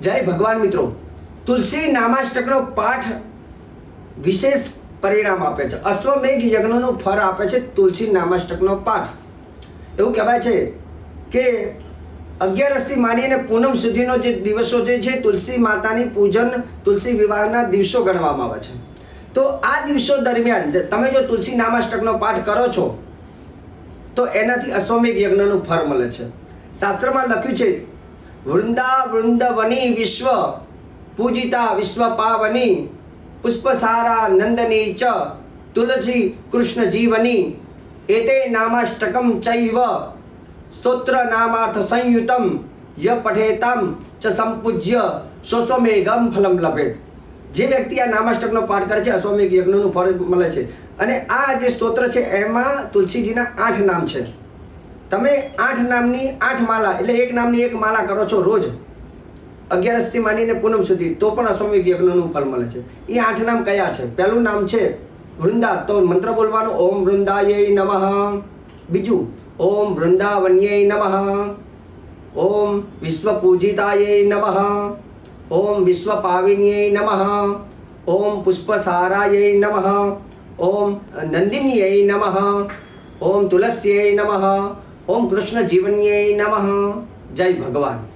જય ભગવાન મિત્રો. તુલસી નામાષ્ટકનો પાઠ વિશેષ પરિણામ આપે છે. અશ્વમેઘ યજ્ઞનું ફળ આપે છે તુલસી નામાષ્ટકનો પાઠ. એવું કહેવાય છે કે અગિયારસથી માંડીને પૂનમ સુધીનો જે દિવસો જે છે તુલસી માતાની પૂજન, તુલસી વિવાહના દિવસો ગણવામાં આવે છે. તો આ દિવસો દરમિયાન તમે જો તુલસી નામાષ્ટકનો પાઠ કરો છો, તો એનાથી અશ્વમેઘ યજ્ઞનું ફળ મળે છે. શાસ્ત્રમાં લખ્યું છે વૃંદા વૃંદવની વિશ્વ, પૂજિતા વિશ્વ પાવની, પુષ્પસારા નંદની ચ, તુલસી કૃષ્ણ જીવની એતે નામાષ્ટકમ ચૈવ, સ્તોત્ર નામાર્થ સંયુતમ ય પઠેતમ ચ સંપૂજ્ય સોસ્વમેઘમ ફલમ લભેત. જે વ્યક્તિ આ નામાષ્ટકનો પાઠ કરે છે, અશ્વમેઘ યજ્ઞનું ફળ મળે છે. અને આ જે સ્તોત્ર છે, એમાં તુલસીજીના આઠ નામ છે. તમે આઠ નામની આઠ માલા, એટલે એક નામની એક માલા કરો છો રોજ. અગિયારસથી માંડીને પૂનમ સુધી, તો પણ અશ્વમેઘ યજ્ઞનું ફળ મળે છે. એ આઠ નામ કયા છે? પહેલું નામ છે વૃંદા, તો મંત્ર બોલવાનું, ઓમ વૃંદાય નમઃ. બીજું, ઓમ વૃંદાવન્યય નમઃ. ઓમ વિશ્વ પૂજિતાય નમઃ. ઓમ વિશ્વ પાવિન્યય નમઃ. ઓમ પુષ્પસારાય નમઃ. ઓમ નંદિન્યય નમઃ. ઓમ તુલસ્યય નમઃ. ઓમ કૃષ્ણ જીવન્યય નમઃ. જય ભગવાન.